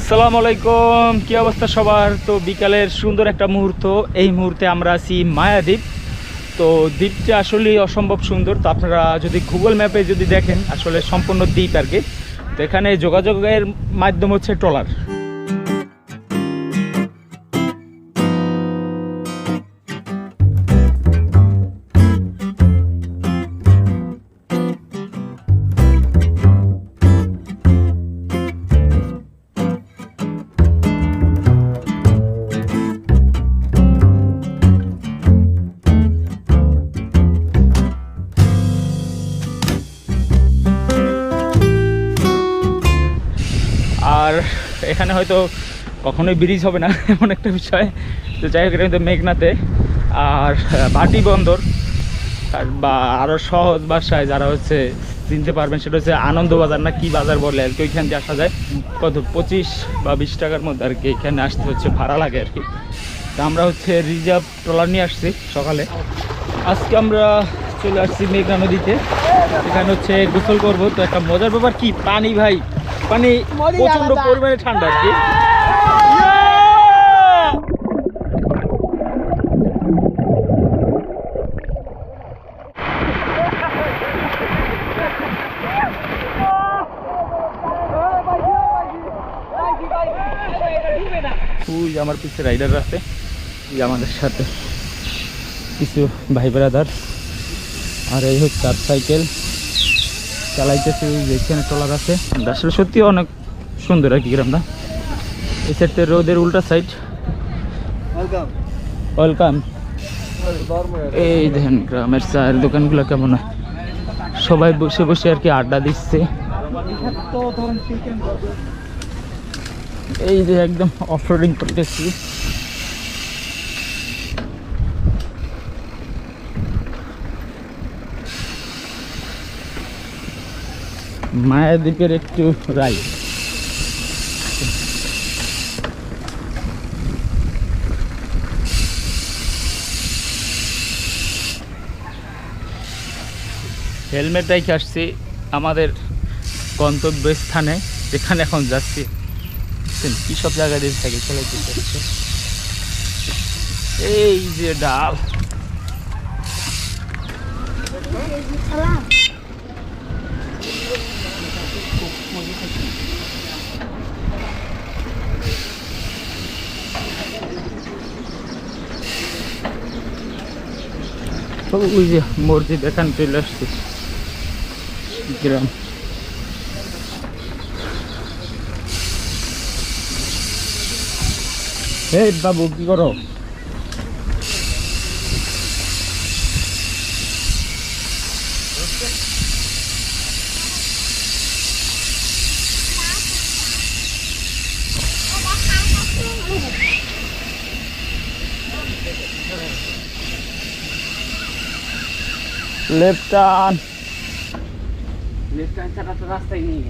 আসসালামু আলাইকুম। কি অবস্থা সবার? তো বিকালের সুন্দর একটা মুহূর্ত। এই মুহূর্তে আমরা আছি মায়াদ্বীপ। তো দ্বীপটা আসলে অসম্ভব সুন্দর। তো আপনারা যদি গুগল ম্যাপে যদি দেখেন, আসলে সম্পূর্ণ দ্বীপ আর কি। তো এখানে যোগাযোগের মাধ্যম হচ্ছে ট্রলার। আর এখানে হয়তো কখনোই ব্রিজ হবে না, এমন একটা বিষয়। তো যাই হোক, এটা কিন্তু মেঘনাতে। আর বাটি বন্দর বা আরও সহজ ভাষায় যারা হচ্ছে চিনতে পারবেন, সেটা হচ্ছে আনন্দবাজার না কি বাজার বলে, আর কি ওইখান দিয়ে আসা যায়। কত, পঁচিশ বা বিশ টাকার মধ্যে আর কি এখানে আসতে হচ্ছে, ভাড়া লাগে আর কি। তা আমরা হচ্ছে রিজার্ভ ট্রলার নিয়ে আসছি সকালে। আজকে আমরা চলে আসছি মেঘনা নদীতে। এখানে হচ্ছে গোসল করব। তো একটা মজার ব্যাপার কি? পানি ভাই পানি প্রচণ্ড পরিমাণে ঠান্ডা আর কি। ওই আমার পিছিয়ে রাইডার আছে। আমাদের সাথে কিছু ভাই ব্রাদার আর এই হচ্ছে চার সাইকেল চালাইতেছে যেখানে ট্রলার আছে। আসলে সত্যি অনেক সুন্দর আর কি গ্রামটা। এই সাইডতে রোদের উল্টা সাইড ওয়েলকাম এই দেখেন গ্রামের চায়ের দোকানগুলো কেমন। হয় সবাই বসে বসে আর কি আড্ডা দিচ্ছে। এই যে একদম অফরোডিং করতেছি। মায়াদ্বীপের একটু রাইড হেলমেট রেখে আসছি আমাদের গন্তব্যস্থানে, যেখানে এখন যাচ্ছি। কি সব জায়গায় দিয়ে চালাইতে হচ্ছে। এই যে ডাল। ওই যে মসজিদ এখানে চলে আসছে। গ্রাম। এই বাবু কি করো? লেফট টার্ন লেফট হ্যান্ড ছাড়া তো রাস্তাই নেই